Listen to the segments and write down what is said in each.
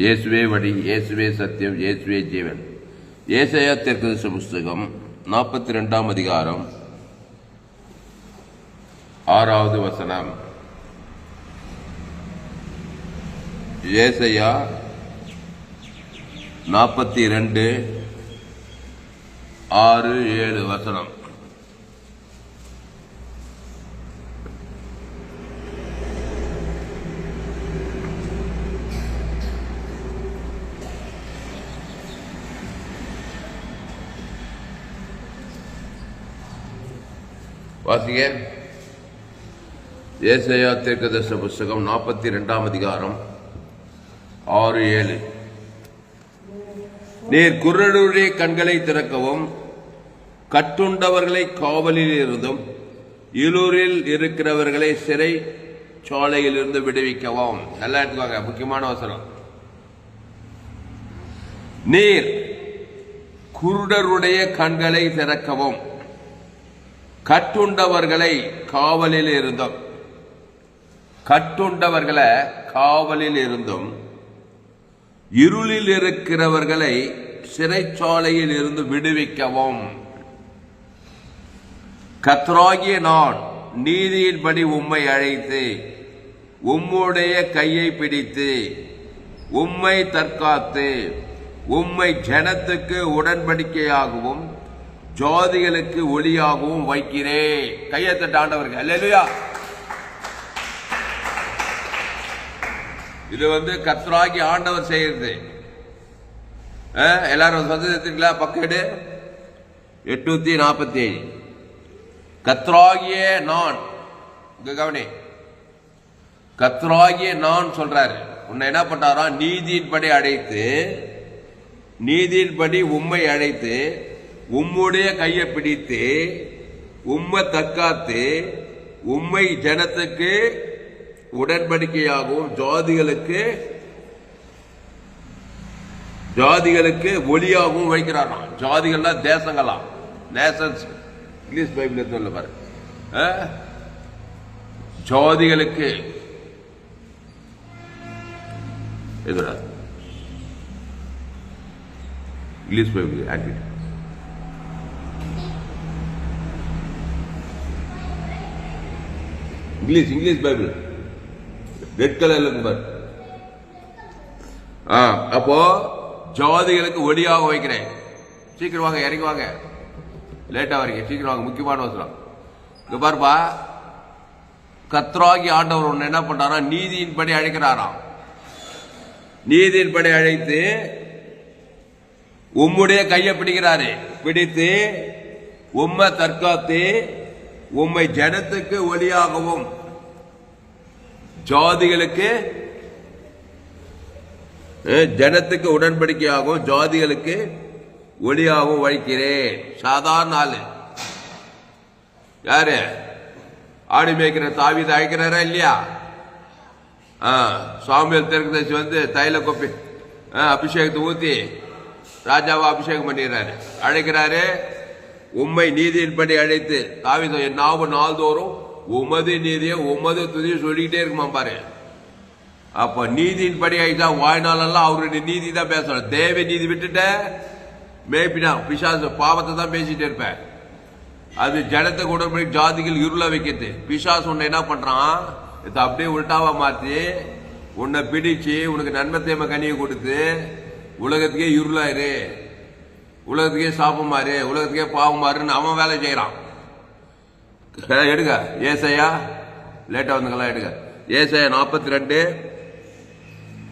இயேசுவே வழி இயேசுவே சத்தியம் இயேசுவே ஜீவன். ஏசையா தெற்கு புஸ்தகம் நாற்பத்தி ரெண்டாம் அதிகாரம். ஆறாவது வசனம். ஏசையா நாற்பத்தி ரெண்டு ஆறு ஏழு வசனம். வாசிங்க ஏசையா தீர்க்கதர்சன புஸ்தகம் நாற்பத்தி ரெண்டாம் அதிகாரம் ஆறு ஏழு. நீர் குருடருடைய கண்களை திறக்கவும் கட்டுண்டவர்களை காவலில் இருந்தும் இலூரில் இருக்கிறவர்களை சிறை சோலையில் இருந்து விடுவிக்கவும். நல்லா எடுத்துக்கோங்க முக்கியமான அவசரம். நீர் குருடருடைய கண்களை திறக்கவும். கட்டுண்டவர்களை காவலில் இருந்தும் கட்டுண்டவர்களை காவலில் இருந்தும் இருளில் இருக்கிறவர்களை சிறைச்சாலையில் இருந்து விடுவிக்கவும். கத்ராகிய நான் நீதியின்படி உம்மை அழைத்து உம்முடைய கையை பிடித்து உம்மை தற்காத்து உம்மை ஜனத்துக்கு உடன்படிக்கையாகவும் ஜோதிகளுக்கு ஒளியாகவும் வைக்கிறேன். கையை தட்டாண்டவர்கள் அல்லேலூயா. இது வந்து கத்ராகி ஆண்டவர் செய்யறது. எல்லாரும் சந்தேகத்துங்களா பக்கெடு எட்நூத்தி நாற்பத்தி ஏழு கத்ராகிய நான். இங்க கவனி. கத்ராகிய நான் சொல்றாரு. உன்னை என்ன பண்றாரா நீதியின்படி அழைத்து நீதியின்படி உண்மை அழைத்து உம்முடைய கையை பிடித்து உம்மை தற்காத்து உம்மை ஜனத்துக்கு உடன்படிக்கையாகவும் ஜாதிகளுக்கு ஜாதிகளுக்கு ஒளியாகவும் வைக்கிறாராம். ஜாதிகள்லாம் தேசங்களாம் நேஷன்ஸ் இங்கிலீஷ் பைபிள் சொல்ல பாரு. ஆ? ஜாதிகளுக்கு. English Bible activity English English Bible. Red கலர்ல இருக்கு ஆ அப்போ ஜாதிகளுக்கு ஒளியாக வைக்கிறேன். சீக்கிரம் வாங்க இறங்கி வாங்க. லேட்டா வரீங்க சீக்கிரம் வாங்க முக்கியமான அவசரம் இங்க பாருப்பா கத்ராகி ஆண்டவர் ஒன்று என்ன பண்றாரா? நீதியின்படி அழைக்கிறாராம் நீதியின்படி அழைத்து உம்முடைய கையை பிடிக்கிறாரு. பிடித்து உம்மை தற்காத்து உம்மை ஜனத்துக்கு ஒளியாகவும் ஜாதிகளுக்கு ஜனத்துக்கு உடன்படிக்கையாகவும் ஜாதிகளுக்கு ஒளியாகவும் வழிக்கிறேன் சாதாரண ஆளு. யாரு? ஆடு மேய்க்கிற தாவி அழைக்கிறாரா இல்லையா? ஆ, தெற்கு வந்து தைல கொப்பி அபிஷேகத்தை ஊத்தி ராஜாவை அபிஷேகம் பண்ணிடுறாரு. அழைக்கிறாரு. உம்மை நீதியின்படி அழைத்து தாவித என் நாவு நாள்தோறும் உமது நீதியை உமது துதியை சொல்லிக்கிட்டே இருக்குமா பாரு. அப்ப நீதியின்படி ஆயிட்டா வாழ்நாளெல்லாம் அவருடைய நீதி தான் பேசணும். தேவ நீதி விட்டுட்ட மேய்ப்பினா பிசாசு பாவத்தை தான் பேசிட்டே இருப்பேன் அது ஜனத்தை கூட ஜாதிகள் இருள வைக்கிறது. பிசாசு உன்னை என்ன பண்றான்? இதை அப்படியே உல்டாவா மாத்தி உன்னை பிடிச்சு உனக்கு நன்மை தேமை கனியை கொடுத்து உலகத்துக்கே இருளாயிரு. உலகத்துக்கே சாப்பமாறு உலகத்துக்கே பாவமாறுன்னு அவன் வேலை செய்கிறான் எடுங்க. ஏசையா லேட்டாக வந்துங்களா எடுங்க. ஏசையா நாற்பத்தி ரெண்டு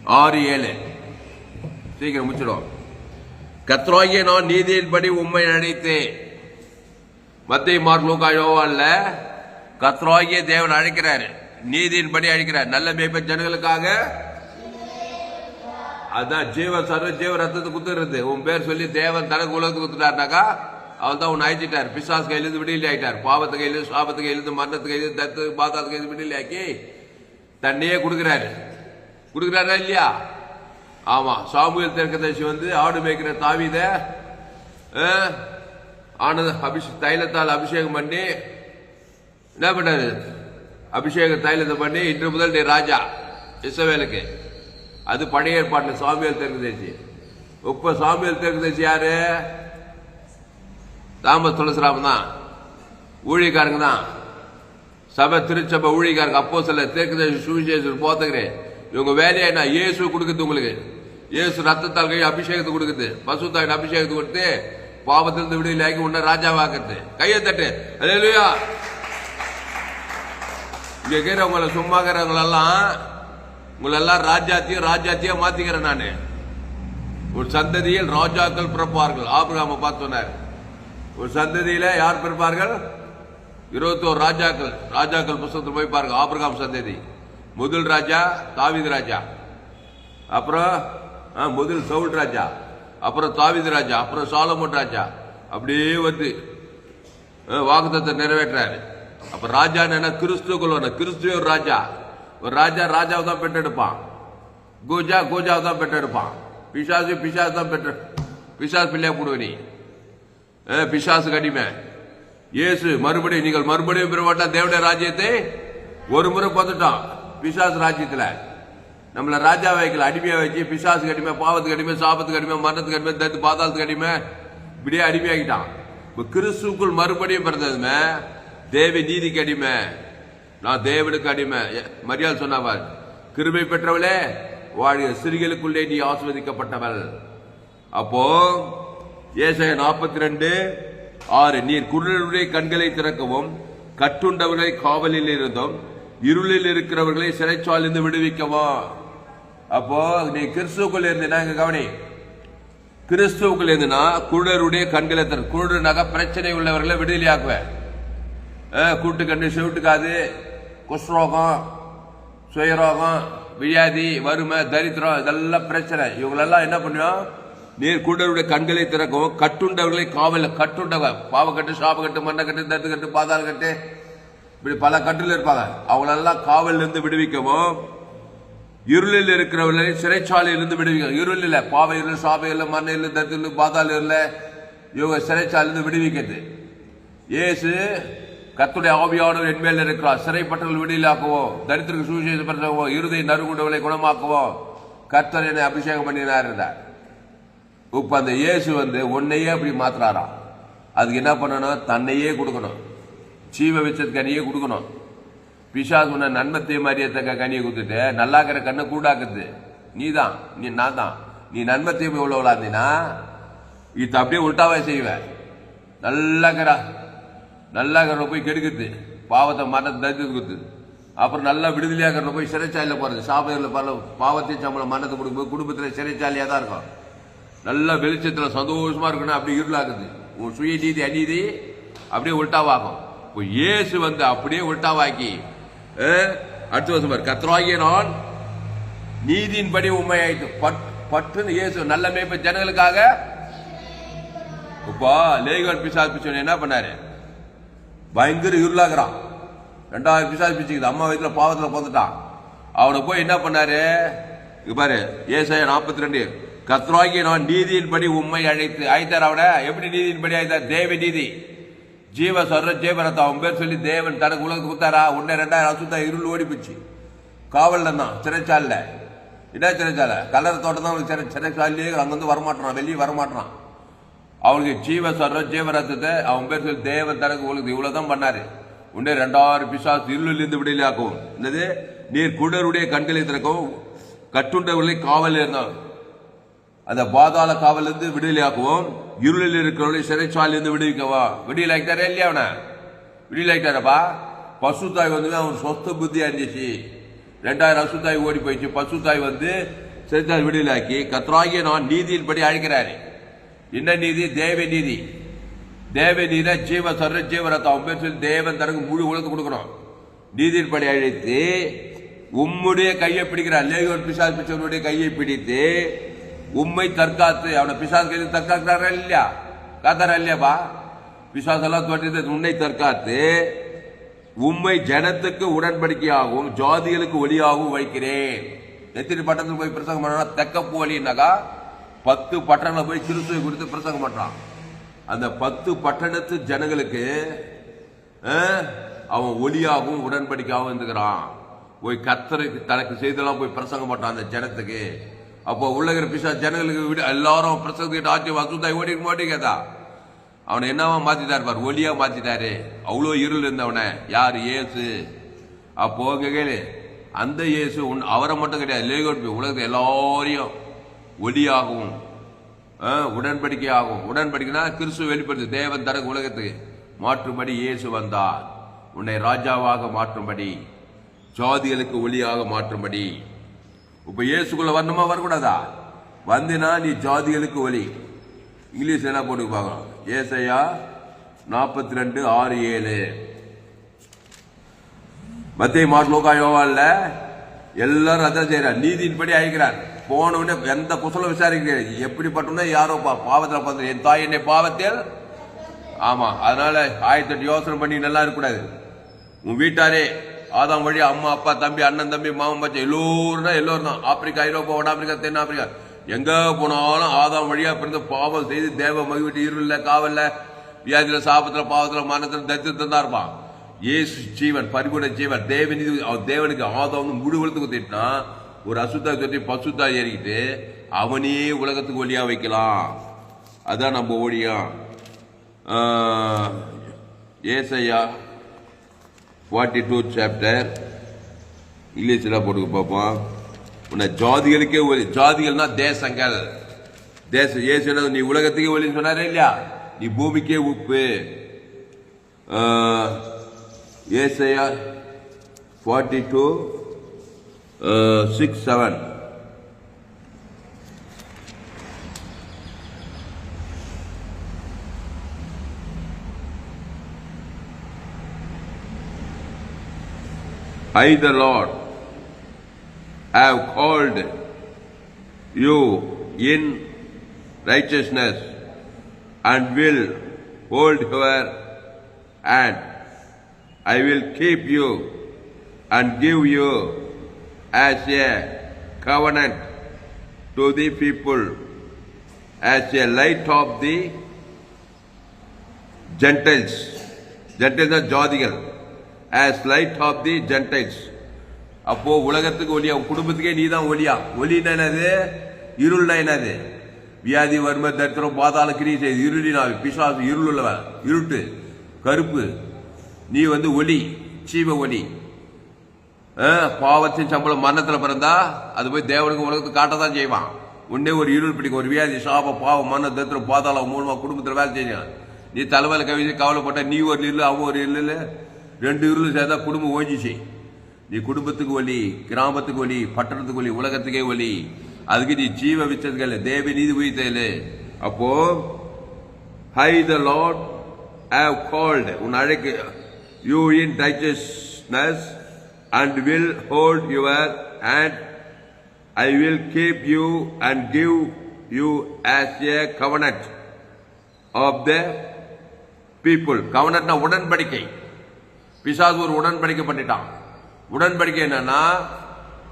ஆறு ஏழு. சீக்கிரம் முடிச்சிடும் கத்ராகிய நான் நீதியின்படி உண்மை அழைத்து மத்திய மார்க் லூக்கா யோவா இல்ல கத்ராகிய தேவன் அழைக்கிறாரு. நீதியின்படி அழைக்கிறார். நல்ல மேய்ப்ப ஜனங்களுக்காக அதான் ஜீவன் சர்வ ஜீவ ரத்தத்தை குத்துறது. உன் பேர் சொல்லி தேவன் தனக்கு உலகத்துக்கு குத்துட்டாருனாக்கா அவள் தான் உன்னை அழைச்சிட்டார். பிசாஸ் கையிலிருந்து விடுதலை ஆயிட்டார். பாவத்து கையிலிருந்து சாபத்து கையிலிருந்து மரணத்து கையிலிருந்து தத்து பாத்தாத்து கையிலிருந்து விடுதலை ஆக்கி தன்னையே கொடுக்குறாரு. கொடுக்குறாரா இல்லையா? ஆமா. சாமுவேல் தெற்கதர்சி வந்து ஆடு மேய்க்கிற தாவித ஆனது அபிஷே தைலத்தால் அபிஷேகம் பண்ணி என்ன பண்ணாரு? அபிஷேக தைலத்தை பண்ணி இன்று முதல் நீ ராஜா இசவேலுக்கு அது பழைய ஏற்பாட்டில் சாமியல் தெற்குதேசி இப்ப சாமியல் தெற்குதேசி யாரு? தாமஸ் துளசிராமன் தான். ஊழியக்காரங்க தான். சபை திருச்சபை ஊழியக்காரங்க அப்போ சில தெற்குதேசி சுவிசேஷம் போத்துக்கிறேன். இவங்க வேலையா என்ன? இயேசு கொடுக்குது உங்களுக்கு. இயேசு ரத்தத்தால் கை அபிஷேகத்தை கொடுக்குது. பசுத்தாயின் அபிஷேகத்தை கொடுத்து பாவத்திலிருந்து விடுதலையாக்கி உன்ன ராஜாவாக்குறது. கையை தட்டு. அல்லேலூயா இங்க இருக்கிறவங்கள சும்மா இருக்கிறவங்களெல்லாம் உங்களெல்லாம் ராஜாத்தியம் ராஜாத்தியா மாத்திக்கிறேன் நானு. ஒரு சந்ததியில் ராஜாக்கள் பிறப்பார்கள். ஆபிரகாம பார்த்தோன்னார் ஒரு சந்ததியில யார் பிறப்பார்கள்? இருபத்தோரு ராஜாக்கள். ராஜாக்கள் புஸ்தகத்தில் போய் பாருங்க. ஆபிரகாம் சந்ததி. முதல் ராஜா தாவித் ராஜா. அப்புறம் ஆ, முதல் சவுல் ராஜா. அப்புறம் தாவித் ராஜா. அப்புறம் சாலமோன் ராஜா. அப்படியே வந்து வாக்குத்தத்தை நிறைவேற்றாரு அப்ப ராஜா என்ன? கிறிஸ்துக்குள்ள கிறிஸ்துவ ராஜா. ஒரு ராஜா ராஜாவை தான் பெற்றெடுப்பான். கோஜா கோஜாவை தான் பெற்றெடுப்பான். பிசாசு பிசாசு தான் பெற்ற பிசாசு பிள்ளையா போடுவ நீ. பிசாசு கடிமை இயேசு மறுபடியும் நீங்கள் மறுபடியும் பெறப்பட்ட தேவடைய ராஜ்யத்தை? ஒரு முறை பார்த்துட்டோம் பிசாசு ராஜ்யத்தில். நம்மள ராஜா வைக்கல அடிமையா வச்சு பிசாசு கடிமை பாவத்துக்கு அடிமை சாபத்துக்கு அடிமை மரணத்துக்கு அடிமை தத்து பாதாளத்துக்கு அடிமை இப்படியே அடிமையாகிட்டான் இப்போ கிறிஸ்துக்குள் மறுபடியும் பிறந்ததுமே தேவி நீதிக்கு அடிமை நான் தேவனுக்கு அடிமை. மரியாதை சொன்னவர் சொன்னாவார் கிருபை பெற்றவளே வாழிய சிறுகளுக்குள்ளே நீ ஆஸ்வதிக்கப்பட்டவள் அப்போ ஏசைய நாற்பத்தி ரெண்டு ஆறு நீர் குருடருடைய கண்களை திறக்கவும் கட்டுண்டவர்களை காவலில் இருந்தும் இருளில் இருக்கிறவர்களை சிறைச்சாலிருந்து விடுவிக்கவும் அப்போ நீ கிறிஸ்துக்குள்ள இருந்தீனா எங்க கவனி? கிறிஸ்துவுக்குள் இருந்துனா குருடருடைய கண்களை திற குருடனாக பிரச்சனை உள்ளவர்களை விடுதலையாக்குவேன். கூட்டு கண்டு செவிட்டுக்காது குஷ்ரோகம் சுயரோகம் வியாதி வறுமை தரித்திரம் இதெல்லாம் பிரச்சனை. இவங்களெல்லாம் என்ன பண்ணுவோம் நீர் கூடருடைய கண்களை திறக்கும். கட்டுண்டவர்களை காவல கட்டுண்டவ பாவக்கட்டு சாபக்கட்டு மண்ணக்கட்டு தத்து கட்டு பாதாள கட்டு இப்படி பல கட்டுல இருப்பாங்க. அவங்களெல்லாம் காவல் இருந்து விடுவிக்கவும் இருளில் இருக்கிறவர்களை சிறைச்சாலையிலிருந்து விடுவிக்கும் இருள் பாவை இருள் சாபை இல்லை மண்ண இல்ல தத்து இல்லை பாதாள இல்ல. இவங்க சிறைச்சாலையிலிருந்து விடுவிக்கிறது. இயேசு கத்துடைய ஆவியானவர் என்மேல் இருக்கிறார். சிறைப்பட்டவர்கள் விடுதலாக்குவோம் தரித்திற்கு சுவிசேஷம் பிரசவம் இருதை நறுகுண்டவர்களை குணமாக்குவோம். கர்த்தர் என்னை அபிஷேகம் பண்ணினார் இருந்தார் இப்ப அந்த இயேசு வந்து உன்னையே அப்படி மாத்துறாராம். அதுக்கு என்ன பண்ணணும்? தன்னையே கொடுக்கணும். சீவ வச்சது கனியே கொடுக்கணும். பிசாசு உன்னை நன்மத்தை மாதிரியத்தக்க கனியை கொடுத்துட்டு நல்லாக்கிற கண்ணை கூடாக்குது. நீ தான் நீ நான் தான் நீ நன்மத்தை உள்ளவளா இருந்தீங்கன்னா இது அப்படியே உல்டாவே நல்லா நல்லாக்கிறா நல்லாக்கிற போய் கெடுக்குது. பாவத்தை மரணத்தை தடுத்து கொடுத்து அப்புறம் நல்லா விடுதலையாக்கிற போய் சிறைச்சாலையில் போகிறது சாபத்தில் பல பாவத்தை சம்பளம் மரணத்தை கொடுக்கும்போது குடும்பத்தில் சிறைச்சாலையாக தான் இருக்கும். நல்லா வெளிச்சத்தில் சந்தோஷமாக இருக்கணும் அப்படி இருளாக்குது. உன் சுய நீதி அநீதி அப்படியே உல்டாவாகும். இப்போ இயேசு வந்து அப்படியே உல்டாவாக்கி அடுத்த வருஷம் பாரு. கத்ராகிய நான் நீதியின்படி உண்மையாயிட்டு பட் பட்டுன்னு இயேசு நல்ல மேய்ப்பு ஜனங்களுக்காக. இப்போ லேகன் பிசாத் பிச்சை என்ன பண்ணாரு? பயங்கர இருளாகிறான் ரெண்டாவது பிசாஸ் பிச்சுக்குது. அம்மா வயிற்றுல பாவத்தில் பிறந்துட்டான் அவனை போய் என்ன பண்ணாரு? இங்க பாரு ஏசாய நாற்பத்தி ரெண்டு கத்ராகி நான் நீதியின்படி உண்மை அழைத்து அழைத்தார் அவனை. எப்படி நீதியின்படி அழைத்தார்? தேவ நீதி. ஜீவ சொல்ற ஜீவரத்தை அவன் பேர் சொல்லி தேவன் தனக்கு உலகத்துக்கு கொடுத்தாரா? உன்னை ரெண்டாயிரம் அசுத்தா இருள் ஓடி போச்சு. காவலில் தான் சிறைச்சாலில். என்ன சிறைச்சாலை? கலர் தோட்டம் தான் சிறை சிறைச்சாலையே அங்கிருந்து வரமாட்டான் வெளியே வரமாட்டான் அவனுக்கு ஜீவ சர்வ ஜீவரத்தத்தை அவன் பேர் சொல்லி தேவன் தனக்கு உங்களுக்கு இவ்வளோதான் பண்ணாரு. உடனே ரெண்டாயிரம் பிசாசு இருளிலிருந்து விடுதலையாக்கும். என்னது? நீர் குடருடைய கண்களை திறக்கவும் கட்டுண்டவர்களை காவல் இருந்தான் அந்த பாதாள காவல் இருந்து விடுதலையாக்குவோம். இருளில் இருக்கிறவர்களை சிறைச்சாலையிலிருந்து விடுவிக்கவா? விடுதலையாக்கிட்டாரே இல்லையா அவனை? விடுதலையாக்கிட்டாரப்பா? பசுத்தாய் வந்து அவன் சொத்த புத்தியா இருந்துச்சு ரெண்டாயிரம் அசுத்தாய் ஓடி போயிடுச்சு. பசுத்தாய் வந்து சிறைச்சாலை விடுதலையாக்கி கத்ராகிய நான் நீதியின்படி அழைக்கிறாரு. என்ன நீதி? தேவ நீதி. தேவ நீதி ஜீவ சர்ற ஜீவரத்தம் அவன் பேர் சொல்லி தேவன் தனக்கு முழு உலகத்து கொடுக்கணும். நீதியின்படி அழைத்து உம்முடைய கையை பிடிக்கிறார். லேகியோர் பிசாஸ் பிச்சவனுடைய கையை பிடித்து உம்மை தற்காத்து அவனை பிசாஸ் கையில் தற்காக்கிறாரா இல்லையா? காத்தாரா இல்லையாப்பா பிசாஸ் எல்லாம் தோற்றியது உன்னை தற்காத்து உம்மை ஜனத்துக்கு உடன்படிக்கையாகவும் ஜாதிகளுக்கு ஒளியாகவும் வைக்கிறேன். எத்தனை பட்டத்துக்கு போய் பிரசங்கம் பண்ணா தெக்கப்பூ வழின்னாக்கா பத்து பட்டணங்களை போய் கிறிஸ்துவை குறித்து பிரசங்கம் பண்றான். அந்த பத்து பட்டணத்து ஜனங்களுக்கு அவன் ஒளியாகவும் உடன்படிக்கையாகவும் இருந்துக்கிறான். போய் கத்தருக்கு தனக்கு செய்தெல்லாம் போய் பிரசங்கம் பண்றான் அந்த ஜனத்துக்கு. அப்போ உள்ளகிற பிசா ஜனங்களுக்கு விட எல்லாரும் பிரசங்கிட்ட ஆட்சி வசூதாய் ஓடி மாட்டேங்கதா அவனை என்னவா மாத்திட்டார் பார் ஒளியா மாத்திட்டாரு. அவ்வளோ இருள் இருந்தவனை யார்? ஏசு அப்போ கேளு அந்த இயேசு உன் அவரை மட்டும் கிடையாது லேகோட் உலகத்தை எல்லாரையும் ஒளியாகவும் ஆ, உடன்படிக்கையாகும். உடன்படிக்கைனா கிறிஸ்துவ வெளிப்படுத்து. தேவன் தனக்கு உலகத்துக்கு. மாற்றும்படி இயேசு வந்தார். உன்னை ராஜாவாக மாற்றும்படி. ஜாதிகளுக்கு ஒளியாக மாற்றும்படி. இப்போ இயேசுக்குள்ள வரணுமா வரக்கூடாதா? வந்தினா நீ ஜாதிகளுக்கு ஒளி இங்கிலீஷ் என்ன போட்டு பார்க்கலாம். ஏசையா நாற்பத்தி ரெண்டு ஆறு ஏழு. மத்திய மார்க் லோகா யோவான்ல எல்லாரும் அதான் செய்கிறார் நீதியின்படி அழைக்கிறார். போன உடனே எந்த குசலம் விசாரிக்கிறார் எப்படிப்பட்டோம்னா யாரோ பா பாவத்தில் பார்த்து என் தாய் என்னை பாவத்தில் ஆமாம் அதனால ஆயிரத்தெட்டு யோசனை பண்ணி நல்லா இருக்கக்கூடாது. உன் வீட்டாரே ஆதாம் வழி அம்மா அப்பா தம்பி அண்ணன் தம்பி மாமன் பச்சை எல்லோரும் எல்லோரும் தான் ஆப்பிரிக்கா ஐரோப்பா வட ஆப்பிரிக்கா தென் ஆப்பிரிக்கா. எங்கே போனாலும் ஆதாம் வழியாக பிறந்து பாவம் செய்து தேவ மகிழ்ச்சி இருள காவலில் வியாதியில் சாபத்தில் பாவத்தில் மரணத்தில் தத்திரத்தில் தான் இருப்பான். இயேசு ஜீவன் பரிபூர்ண ஜீவன். தேவனிதி அவன் தேவனுக்கு ஆதாம் முழு உலகத்துக்கு கொடுத்துட்டான். ஒரு அசுத்தா சொல்லி பசுத்தா ஏறிக்கிட்டு அவனையே உலகத்துக்கு ஒளியாக வைக்கலாம். அதான் நம்ம ஓடியம் ஏசையா ஃபார்ட்டி டூ சாப்டர் இங்கிலீஷில் போட்டு பார்ப்போம். உன்னை ஜாதிகளுக்கே ஒளி ஜாதிகள்னா தேசங்கள். தேச ஏசுனா நீ உலகத்துக்கே ஒளின்னு சொன்னாரே இல்லையா? நீ பூமிக்கே உப்பு. Isaiah forty two Uh, 6, 7. I, the Lord, have called you in righteousness and will hold your hand. I will keep you and give you as a covenant to the people, as a light of the Gentiles. Gentiles are ஜாதிகள் as light of the Gentiles. அப்போ உலகத்துக்கு ஒளியா குடும்பத்துக்கே நீ தான் ஒளியா? ஒளினா என்னது? இருள்னா என்னது? வியாதி வறுமை தரித்திரம் பாதாள கிரி செய்து இருளினாவி பிசாசு இருள் உள்ளவன் இருட்டு கருப்பு. நீ வந்து ஒளி சீவ ஒளி. பாவத்தின் சம்பளம் மரணத்தில் பிறந்தா அது போய் தேவனுக்கு உலகத்துக்கு காட்டத்தான் செய்வான். உன்னே ஒரு இருள் பிடிக்கும் ஒரு வியாதி சாப பாவம் மரண தத்திரம் பாதாளம் மூலமா குடும்பத்தில் வேலை செய்யும் நீ தலைமையில கவிதை கவலைப்பட்ட நீ ஒரு இல்லு அவன் ஒரு இல்லு. ரெண்டு இருள் சேர்ந்தா குடும்பம் ஓஞ்சிச்சு. நீ குடும்பத்துக்கு ஒலி கிராமத்துக்கு ஒலி பட்டணத்துக்கு ஒலி உலகத்துக்கே ஒலி அதுக்கு நீ ஜீவ விச்சதுகள் தேவி நீதி உயிர்த்தேலு அப்போ I the Lord have called உன் அழைக்கு you in righteousness and will hold your and I will keep you and give you as a covenant of the people கவனட்னா உடன்படிக்கை. பிசாசு ஒரு உடன்படிக்கை பண்ணிட்டான். உடன்படிக்கை என்னன்னா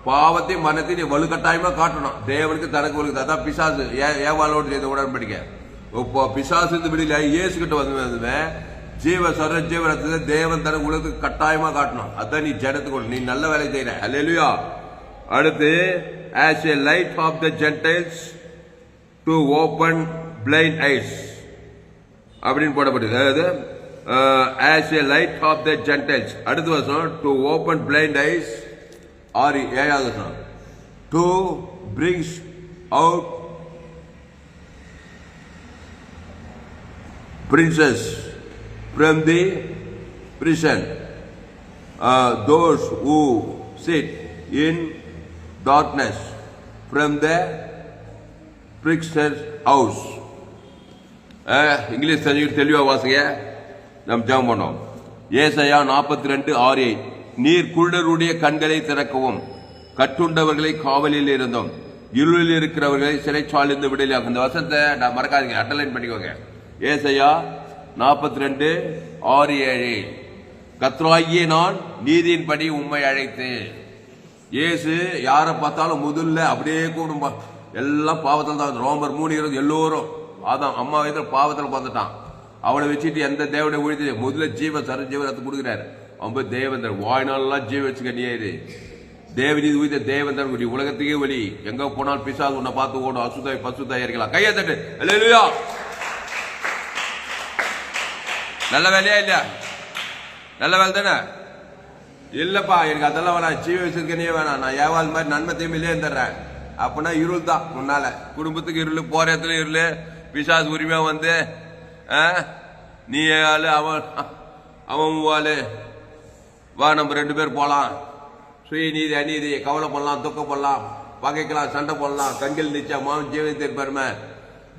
பாவத்தை மனத்தை நீ வலுக்கட்டாயமா காட்டணும். தேவனுக்கு தனக்கு வலுக்கு. அதான் பிசாசு. ஏ- ஏவாளோடு செய்த உடன்படிக்கை. இப்போ பிசாசு இந்த வெளியில இயேசு கிட்ட வந்து ஜீவ சொர ஜீவனத்தை தேவன் தன உலகத்துக்கு கட்டாயமா காட்டணும். அதான் நீ ஜனத்துக்கு நீ நல்ல வேலை செய்யற. அல்லா அடுத்து as a light of the Gentiles to open blind eyes அப்படின்னு போடப்பட்டது அதாவது as a light of the Gentiles அடுத்த வருஷம் டு ஓபன் பிளைண்ட் ஐஸ் ஆறு ஏழாவது வருஷம் to brings out prisoners from the prison uh, those who sit in darkness. From the prisoner's house English தெரிஞ்சு தெளிவா வாசிங்க நம்ம ஜெபம் பண்ணோம் ஏசையா நாற்பத்தி ரெண்டு ஆறு நீர் குருடருடைய கண்களை திறக்கவும் கட்டுண்டவர்களை காவலில் இருந்தோம் இருளில் இருக்கிறவர்களை சிறைச்சாலிருந்து விடுதலையாக்கும் இந்த வசத்தை நான் மறக்காதீங்க அண்டர்லைன் பண்ணிக்கோங்க ஏசையா நாற்பத்தி ரெண்டு ஆறு ஏழு. கத்ராகிய நான் நீதியின்படி உண்மை அழைத்தேன். ஏசு யாரை பார்த்தாலும் முதல்ல அப்படியே கூடும் எல்லாம் பாவத்தில் தான் ரோமர் மூணு இருபது எல்லோரும் அதான் அம்மா வயதில் பாவத்தில் பார்த்துட்டான் அவனை வச்சுட்டு எந்த தேவனை ஒழித்து முதல்ல ஜீவ சர ஜீவனத்தை கொடுக்குறாரு. அவன் தேவந்தர் வாழ்நாளெல்லாம் ஜீவ வச்சுக்க நீரு தேவநீதி உயித்த தேவந்தர் ஒளி உலகத்துக்கே ஒளி எங்க போனால் பிசாது உன்னை பார்த்து ஓடும். அசுதாய் பசுதாய் இருக்கலாம் கையை தட்டு. அல்லேலூயா நல்ல வேலையா இல்லையா? நல்ல வேலை தானே? இல்லப்பா எனக்கு அதெல்லாம் வேணாம். ஜீவ வச்சிருக்கனே வேணாம். நான் ஏவாள் மாதிரி நன்மை தீமையிலே இருந்துடுறேன். அப்படின்னா இருள் தான் முன்னால குடும்பத்துக்கு இருள் போற இடத்துல இருள் பிசாஸ் உரிமையா வந்து ஆ, நீ ஆளு அவன் அவன் ஆளு. வா நம்ம ரெண்டு பேர் போகலாம் சுய நீதி அநீதி கவலை பண்ணலாம் துக்கம் பண்ணலாம் பகைக்கலாம் சண்டை போடலாம் கண்கள் நிச்சயம் மாவன் ஜீவனத்தின் பெருமை.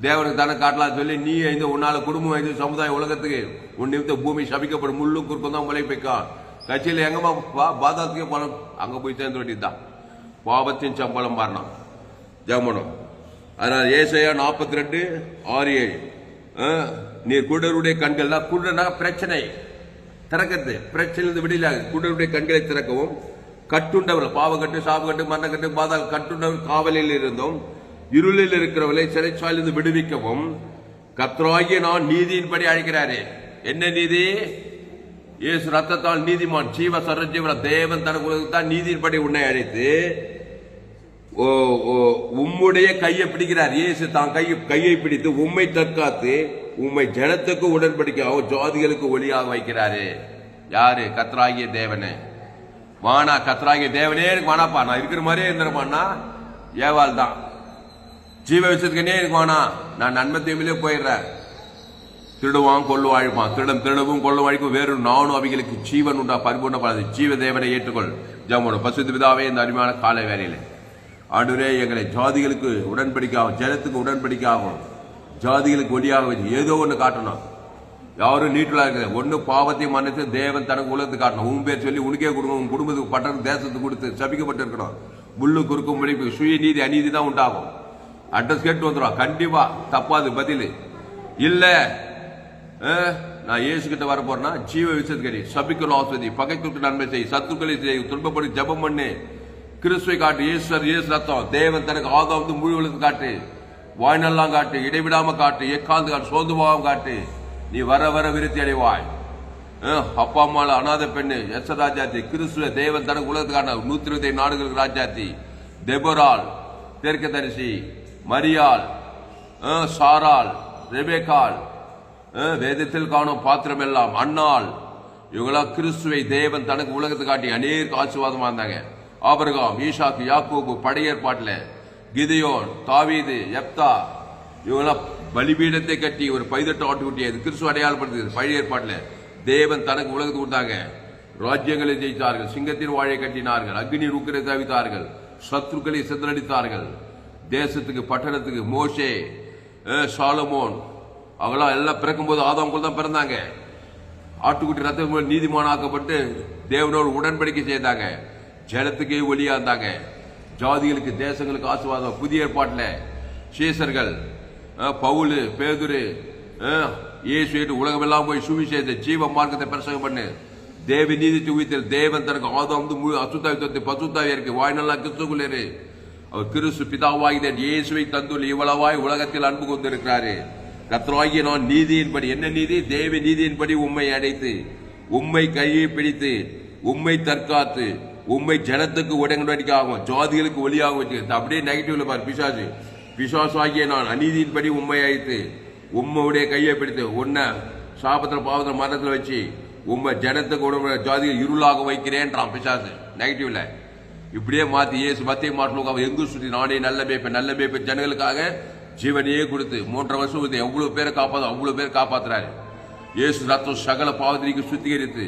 தேவனுக்கு தானே காட்டலாம் சொல்லி நீ இந்த உன்னால குடும்பம் ஐந்து சமுதாய உலகத்துக்கு உன் பூமி சபிக்கப்படும் முள்ளும் குறுக்கும் தான் முளைப்பிக்கும் கட்சியில் எங்கம்மா வா பாதாத்துக்கே போனோம் அங்கே போய் சேர்ந்து வேண்டியதுதான் பாவத்தின் சம்பளம் மாறணும் ஜெபம் அதனால் ஏசையா நாற்பத்தி ரெண்டு ஆறு ஏழு. ஆ, நீர் குடருடைய கண்கள் தான். குடனா பிரச்சனை. திறக்கிறது. பிரச்சனையிலிருந்து விடுதலை குடருடைய கண்களை திறக்கவும் கட்டுண்டவர் பாவக்கட்டு சாபக்கட்டு மரணக்கட்டு பாதாள கட்டுண்டவர் காவலில் இருந்தும் இருளில் இருக்கிறவர்களை சிறைச்சாலிருந்து விடுவிக்கவும் கத்ராகிய நான் நீதியின்படி அழைக்கிறாரே. என்ன நீதி? இயேசு ரத்தத்தால் நீதிமான் ஜீவ சரஜீவன தேவன் தனக்கு தான் நீதியின்படி உன்னை அழைத்து ஓ, ஓ, உம்முடைய கையை பிடிக்கிறார். இயேசு தான் கையை கையை பிடித்து உம்மை தற்காத்து உம்மை ஜனத்துக்கு உடன்படிக்க ஜோதிகளுக்கு ஒளியாக வைக்கிறாரு. யாரு? கத்ராகிய தேவனே. வானா கத்ராகிய தேவனே எனக்கு வானாப்பா. நான் இருக்கிற மாதிரியே இருந்துருமான்னா ஏவாள் தான். ஜீவ விஷயத்துக்குன்னே எனக்கு வானா. நான் நன்மை தீமையிலே போயிடுறேன். திருடுவான் கொள்ளும் அழிப்பான். திருடம் திருடவும் கொள்ளும் அழிக்கும். வேறு நானும் அவைகளுக்கு ஜீவன் உண்டா? பரிபூர்ணப்படாது ஜீவ தேவனை ஏற்றுக்கொள். ஜாமோட பசுத்து பிதாவே இந்த அருமையான காலை வேலையில் ஆண்டுரே எங்களை ஜாதிகளுக்கு உடன்படிக்காகும் ஜனத்துக்கு உடன்படிக்காகும் ஜாதிகளுக்கு ஒளியாக வச்சு ஏதோ ஒன்று காட்டணும். யாரும் நீட்டலாக இருக்குது. ஒன்று பாவத்தை மன்னித்து தேவன் தனக்கு உலகத்து காட்டணும். உன் பேர் சொல்லி உனக்கே கொடுங்க உன் குடும்பத்துக்கு பட்டணம் தேசத்துக்கு கொடுத்து சபிக்கப்பட்டு இருக்கணும் முள்ளு குறுக்கும் முடிப்பு சுய நீதி அநீதி தான் உண்டாகும். அட்ரஸ் கேட்டு வந்துடும் கண்டிப்பாக தப்பாது பதில். இல்லை நான் இயேசு கிட்ட வர போறேன்னா ஜீவ விசத்துக்கடி சபிக்கணும் ஆஸ்வதி பகைத்துக்கு நன்மை செய் சத்துக்களை செய் துன்பப்படி ஜெபம் பண்ணு. கிறிஸ்துவை காட்டு ஈஸ்வர் இயேசு ரத்தம். தேவன் தனக்கு ஆகாவது வந்து காட்டு. வாய்நெல்லாம் காட்டு இடைவிடாம காட்டு எக்காந்து காட்டு சோந்து போகாம காட்டு. நீ வர வர விருத்தி அடைவாய். அப்பா அம்மாவில் அநாத பெண்ணு எஸ் ராஜாத்தி கிறிஸ்துவ தேவன் தனக்கு உலகத்துக்கான நூத்தி இருபத்தி நாடுகளுக்கு ராஜாத்தி. தெபரால் தெற்கதரிசி மரியாள் சாரால் சாராள் வேதத்தில் காணும் பாத்திரம் எல்லாம் அன்னாள். இவங்களா கிறிஸ்துவை தேவன் தனக்கு உலகத்தை காட்டி அநேக ஆசீர்வாதமா இருந்தாங்க. ஆபரகாம் ஈஷாக்கு யாக்கோபு படையேற்பாட்டில் கிதியோன் தாவீது எப்தா இவங்களாம் பலிபீடத்தை கட்டி ஒரு பைதட்ட ஆட்டுக்குட்டியை அது கிறிஸ்துவ அடையாளப்படுத்துகிறது பழைய ஏற்பாட்டில் தேவன் தனக்கு உலகத்தை கொடுத்தாங்க. ராஜ்யங்களை ஜெயித்தார்கள் சிங்கத்தின் வாழை கட்டினார்கள் அக்னி ரூக்கரை தவித்தார்கள் சத்ருக்களை சிதறடித்தார்கள் தேசத்துக்கு பட்டணத்துக்கு மோஷே சாலமோன் அவெல்லாம் எல்லாம் பிறக்கும்போது ஆதாமுக்குள் தான் பிறந்தாங்க. ஆட்டுக்குட்டி ரத்தம் மூலம் நீதிமானாக்கப்பட்டு தேவனோடு உடன்படிக்கை செய்தாங்க. ஜனத்துக்கே ஒளியா இருந்தாங்க. ஜாதிகளுக்கு தேசங்களுக்கு ஆசீர்வாதம் புதிய ஏற்பாட்டில். சீசர்கள் பவுலு பேதுரு இயேசு உலகமெல்லாம் போய் சுவிசேத ஜீவ மார்க்கத்தை பிரசங்கம் பண்ணு. தேவி நீதி துவித்தல் தேவன் தனக்கு ஆதம் வந்து முழு அசுத்தாவி பசுத்தாவி இருக்கு. வாய்நெல்லாம் கிறிஸ்துக்குள்ளேரு அவர் கிறிஸ்து பிதாவாகி இயேசுவை தந்துள்ள இவ்வளவாய் உலகத்தில் அன்பு கொண்டிருக்கிறாரு. கத்ராகிய நான் நீதியின்படி என்ன நீதி? தேவி நீதியின்படி உண்மை அடைத்து உண்மை கையை பிடித்து உண்மை தற்காத்து உண்மை ஜனத்துக்கு உடன்படிக்காகும் ஜாதிகளுக்கு ஒளியாகும் வச்சு அப்படியே நெகட்டிவ்ல பார் பிசாசு. பிசாசாகிய நான் அநீதியின்படி உண்மை அழைத்து உண்மையுடைய கையை பிடித்து உன்னை சாபத்தில் பாவத்துல மரத்தில் வச்சு உம்மை ஜனத்துக்கு உடம்பு ஜாதிகள் இருளாக வைக்கிறேன்றான் பிசாசு. நெகட்டிவ்ல இப்படியே மாத்தி ஏசு மத்திய மாட்டலுக்கு எங்கு சுற்றி நானே நல்ல மேய்ப்பேன் நல்ல மேய்ப்பேன் ஜனங்களுக்காக ஜீவனையே கொடுத்து மூன்றரை வருஷம் வந்து எவ்வளோ பேரை காப்பாற்ற அவ்வளோ பேர் காப்பாத்துறாரு. இயேசு ரத்தம் சகல பாவத்திற்கு சுத்திகரித்து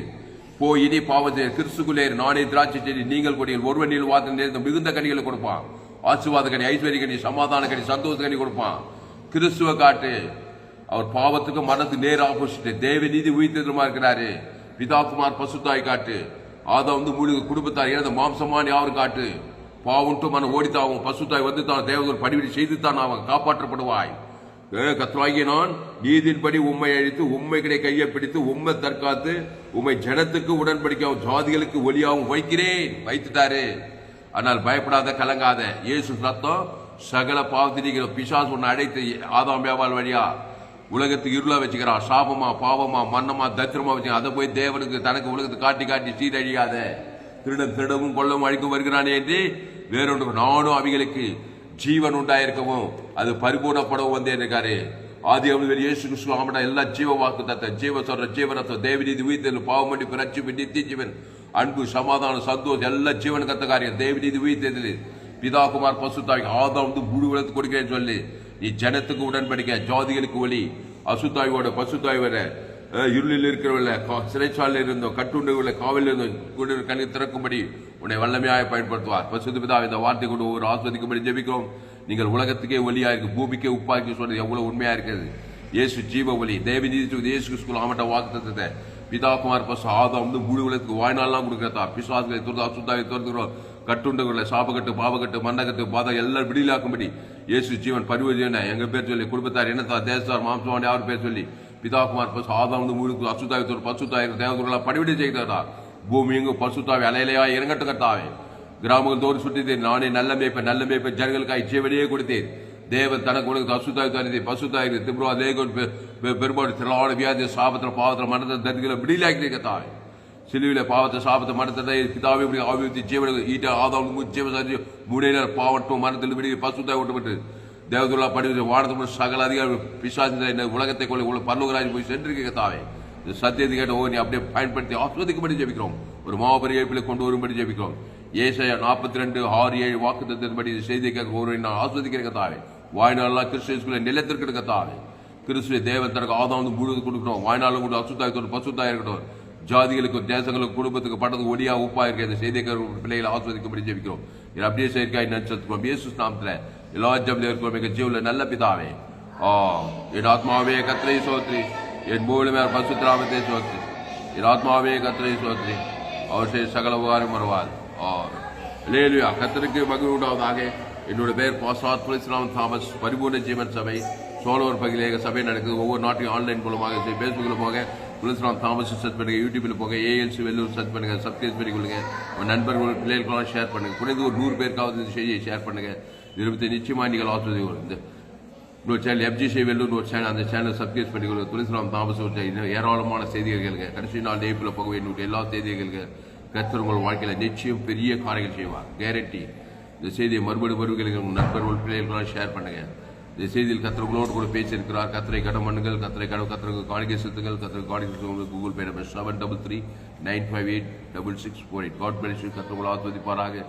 போ இனி பாவத்தை கிறிஸ்துக்குள்ளே இரு. நானே திராட்சை செடி நீங்கள் கொடிகள் ஒருவனில் வாத்த நேர்ந்த மிகுந்த கனிகளை கொடுப்பான். ஆசீர்வாத கனி ஐஸ்வர்ய கனி சமாதான கனி சந்தோஷ கனி கொடுப்பான். கிறிஸ்துவ காட்டு அவர் பாவத்துக்கு மனது நேர் ஆப்போசிட் தேவ நீதி உயிர்த்ததுமா இருக்கிறாரு. பிதாகுமார் பசுத்தாய் காட்டு ஆதா வந்து முழு குடும்பத்தார் எனது மாம்சமான யாரும் காட்டு. பாவுண்டு மன ஓடித்தாவும் பசுத்தாய் வந்து தான் தேவதூர் படிவிடி செய்து தான் அவன் காப்பாற்றப்படுவாய். ஏ, நான் நீதின்படி உண்மை அழித்து உண்மைகளை கையை பிடித்து உண்மை தற்காத்து உண்மை ஜனத்துக்கு உடன்படிக்கவும் ஜாதிகளுக்கு ஒளியாகவும் வைக்கிறேன். வைத்துட்டாரு. ஆனால் பயப்படாத கலங்காத. இயேசு ரத்தம் சகல பாவத்திரிகிற பிசாஸ் ஒன்று அழைத்து ஆதாம் வியாபார வழியா உலகத்துக்கு இருளா வச்சுக்கிறான் சாபமா பாவமா மன்னமா தத்திரமா வச்சு அதை போய் தேவனுக்கு தனக்கு உலகத்தை காட்டி காட்டி சீரழியாத திருடன் திருடவும் கொள்ளவும் அழிக்கும் வருகிறானே என்று வேறொன்று நானும் அவைகளுக்கு ஜீவன் உண்டாயிருக்கவும் அது பரிபூர்ணப்படவும் வந்தேன் இருக்காரு ஆதி அவர்கள் இயேசு கிறிஸ்து ஆமடா எல்லா ஜீவ வாக்கு தத்த ஜீவ சொல்ற ஜீவனத்தம் தேவநீதி உயிர்த்தல் பாவமண்டி ரட்சிப்பு நித்திய ஜீவன் அன்பு சமாதானம் சந்தோஷம் எல்லா ஜீவன் கத்த காரியம். தேவநீதி உயிர்த்தது பிதாகுமார் பசுத்தாய் ஆதாம் வந்து முழு வளர்த்து கொடுக்கிறேன்னு சொல்லி நீ ஜனத்துக்கு உடன்படிக்க ஜாதிகளுக்கு ஒளி அசுத்தாயோட பசுத்தாய் வர இருளில் இருக்கிறவர்கள சிறைச்சாலில் சிறைச்சாலையில் இருந்தோம் கட்டுண்டுகள காவலில் இருந்தோம் குடிர திறக்கும்படி உன்னை வல்லமையாக பயன்படுத்துவார். பசுத்து பிதா இந்த வார்த்தை கொண்டு ஒரு ஆஸ்வதிக்கும்படி ஜெபிக்கிறோம். நீங்கள் உலகத்துக்கே ஒலியாக இருக்கு பூமிக்கே உப்பாக்கி சொல்றது எவ்வளவு உண்மையா இருக்கிறது. இயேசு ஜீவ ஒளி தேவி நீதி இயேசு கிறிஸ்துக்குள் ஆமட்ட வாக்குத்தத்தை பிதா குமார் பசு ஆதம் வந்து முழு உலகத்துக்கு வாழ்நாள்லாம் கொடுக்கிறதா? பிசுவாசங்களை துரதா சுத்தாவை துறந்துக்கிறோம் கட்டுண்டுகளை சாபக்கட்டு பாவக்கட்டு மண்டகட்டு பாதம் எல்லாம் விடியிலாக்கும்படி இயேசு ஜீவன் பரிவர்த்தனை எங்க பேர் சொல்லி குடும்பத்தார் என்னத்தார் தேசத்தார் மாம்சவான் யார் பேர் சொல்லி பிதாகுமார் பசு ஆதாம் வந்து முழு அசுத்தாயத்தோர் பசுத்தாயிரம் தேவதுர்களா பணிவிடை செய்ததா? பூமி எங்கு பசுத்தாவை அலையிலையா இறங்கட்டு கத்தாவே கிராமங்கள் தோறும் சுற்றித்தேன். நானே நல்ல மேய்ப்பேன் நல்ல மேய்ப்பேன் ஜனங்களுக்காய் ஜீவனையே கொடுத்தேன். தேவன் தனக்கு உனக்கு அசுத்தாய் தருதி பசுத்தாய் திப்ரா தேகன் பெருமாடு திரளான வியாதி சாபத்தில் பாவத்தில் மனத்தை தரிகளை விடிலாக்கி கத்தாவே சிலுவில பாவத்தை சாபத்தை மனத்தை பிதாவை இப்படி ஆவியத்தி ஜீவனுக்கு ஈட்ட ஆதாம் ஜீவ சரி பாவட்டும் மனத்தில் விடி பசுத்தாய் ஓட்டப்பட்டு தேவதுல்லா படிவு வானத்து சகல அதிகாரி பிசாசிந்த உலகத்தை கொள்ள உள்ள பரலோகராஜ் போய் சென்றிருக்க தாவே இந்த சத்தியத்தை கேட்ட ஓ நீ அப்படியே பயன்படுத்தி ஆஸ்வதிக்கும்படி ஜெபிக்கிறோம். ஒரு மாபெரிய இழப்பில் கொண்டு வரும்படி ஜெபிக்கிறோம். ஏசாயா நாற்பத்தி ரெண்டு ஆறு ஏழு வாக்கு தத்தின்படி இந்த செய்தியை கேட்க ஒரு நான் ஆஸ்வதிக்கிற கத்தாவே. வாய்நாளெல்லாம் கிறிஸ்துவ நிலைத்திருக்கிற தாவே கிறிஸ்துவ தேவன் தனக்கு ஆதாம் வந்து முழுவது கொடுக்கணும் வாய்நாளும் கூட அசுத்தாயத்தோடு பசுத்தாய் இருக்கட்டும். ஜாதிகளுக்கு தேசங்களுக்கும் குடும்பத்துக்கு பட்டத்துக்கு ஒளியா உப்பா இருக்க இந்த செய்தியை பிள்ளைகளை ஆஸ்வதிக்கும்படி ஜெபிக்கிறோம். இது அப்படியே செயற்காய் நட்சத்திரம் இயேசு நாமத்தில் எல்லா ஜபம் இருக்கிறோம் ஜீவில் நல்ல பிதாவே. ஆ என் ஆத்மாவே கத்திரை சோத்ரி. என் மூலமே பசுத்திராமத்தை சோத்ரி. என் ஆத்மாவே கத்திரை சோத்ரி. அவர் செய்த சகல உபகாரம் வருவார். லேலுயா கத்தருக்கு மகிழ்வு உண்டாவதாக. என்னோட பேர் பாஸ்வாத் துளசிராம் தாமஸ். பரிபூர்ண ஜீவன் சபை. சோழவர் பகிலேக சபை நடக்குது. ஒவ்வொரு நாட்டையும் ஆன்லைன் மூலமாக ஃபேஸ்புக்கில் போக துளசிராம் தாமஸ் சர்ச் பண்ணுங்க யூடியூப்பில் போக ஏஎல்சி வெல்லூர் சர்ச் பண்ணுங்க சப்ஸ்கிரைப் பண்ணி கொள்ளுங்க உங்கள் நண்பர்கள் பிள்ளைகளுக்கெல்லாம் ஷேர் பண்ணுங்க. குறைந்து ஒரு நூறு பேருக்காவது இந்த செய்தியை ஷேர் பண்ணுங்க. இருபத்தி நிச்சயமா நீங்கள் ஆசிரியர் இந்த இன்னொரு சேனல் எஃப்ஜிசி வெள்ளூர் ஒரு சேனல் அந்த சேனல் சப்ஸ்கிரைப் பண்ணிக்கொள்ள துளசிராம் தாமஸ் ஒரு ஏராளமான செய்திகள் கேளுங்க. கடைசி நாள் லேப்பில் போக என்னுடைய எல்லா செய்திகள் கர்த்தர் உங்கள் வாழ்க்கையில் நிச்சயம் பெரிய காரியங்கள் செய்வார். கேரண்டி இந்த செய்தியை மறுபடி மறுபடியும் உங்கள் நண்பர்கள் பிள்ளைகளுக்கெல்லாம் ஷேர் பண்ணுங்க. இந்த செய்தியில் கத்திரங்களோடு கூட பேசியிருக்கிறார். கத்திரை கடன் பண்ணுங்கள். கத்திரை கடன் கத்தருக்கு காணிக்கை செலுத்துங்கள். கத்தரை காணிக்கை செலுத்துங்கள் Google Pay number seven double three nine five eight double six four eight God Benish கத்திரங்களை ஆஸ்வதிப்பாராக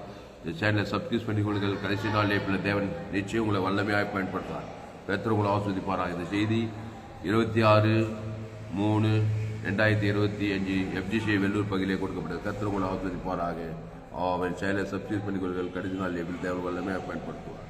இந்த சேனலை சப்ஸ்கிரைப் பண்ணி கொடுங்கள் கடைசி நாள் லேப்பில் தேவன் நிச்சயம் உங்களை வல்லமையாக பயன்படுத்துவார். கத்தர் உங்களை ஆஸ்வதிப்பாராக இந்த செய்தி இருபத்தி ஆறு மூணு ரெண்டாயிரத்தி இருபத்தி அஞ்சு எஃப்ஜிசி வெள்ளூர் பகுதியிலே கொடுக்கப்பட்டது. கத்தர் ஆஸ்வதிப்பாராக அவன் செயலை சப்ஸ்கிரைப் பண்ணி கொள்ளுங்கள். கடைசி நாள் லேபிள் தேவன் வல்லமையாக பயன்படுத்துவார்.